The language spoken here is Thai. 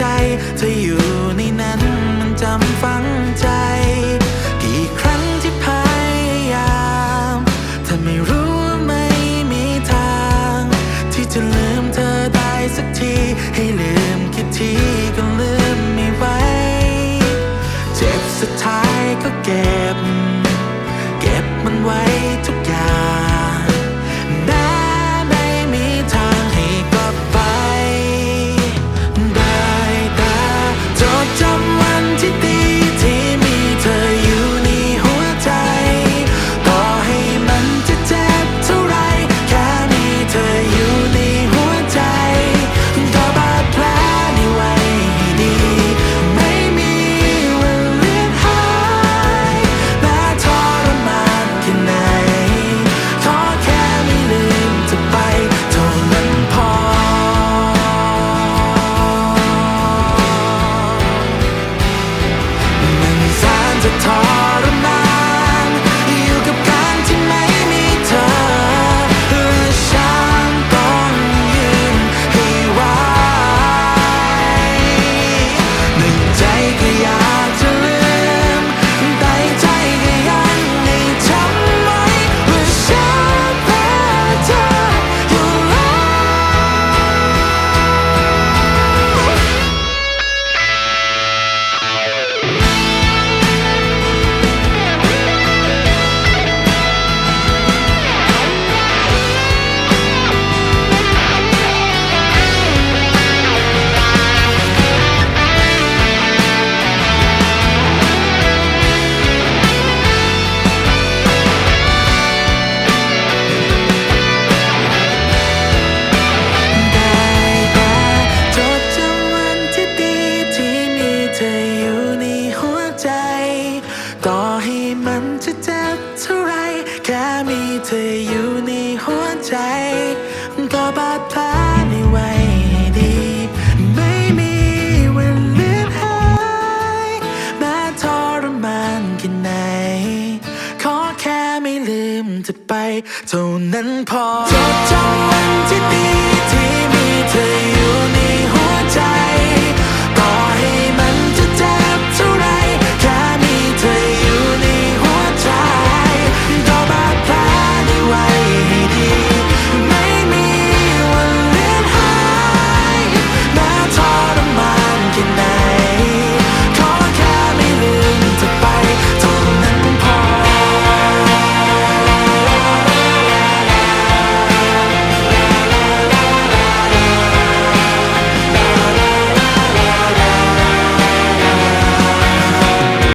ใจเธออยู่ในนั้นมันจำฝังใจ กี่ครั้งที่พยายามเธอไม่รู้ไม่มีทาง ที่จะลืมเธอได้สักที ให้ลืมคิดทีก็ลืมไม่ไหวเจ็บสุดท้ายก็เก็บ เก็บมันไว้ทุก จะเจ็บเท่าไร แค่มีเธออยู่ในหัวใจ ก็บาดแผลในไว้ให้ดี ไม่มีวันลือนหายแม้ทรมานแค่ไหน ขอแค่ไม่ลืมเธอไป เท่านั้นพอจดจำวันที่ดีที่มีเธออยู่ในหัว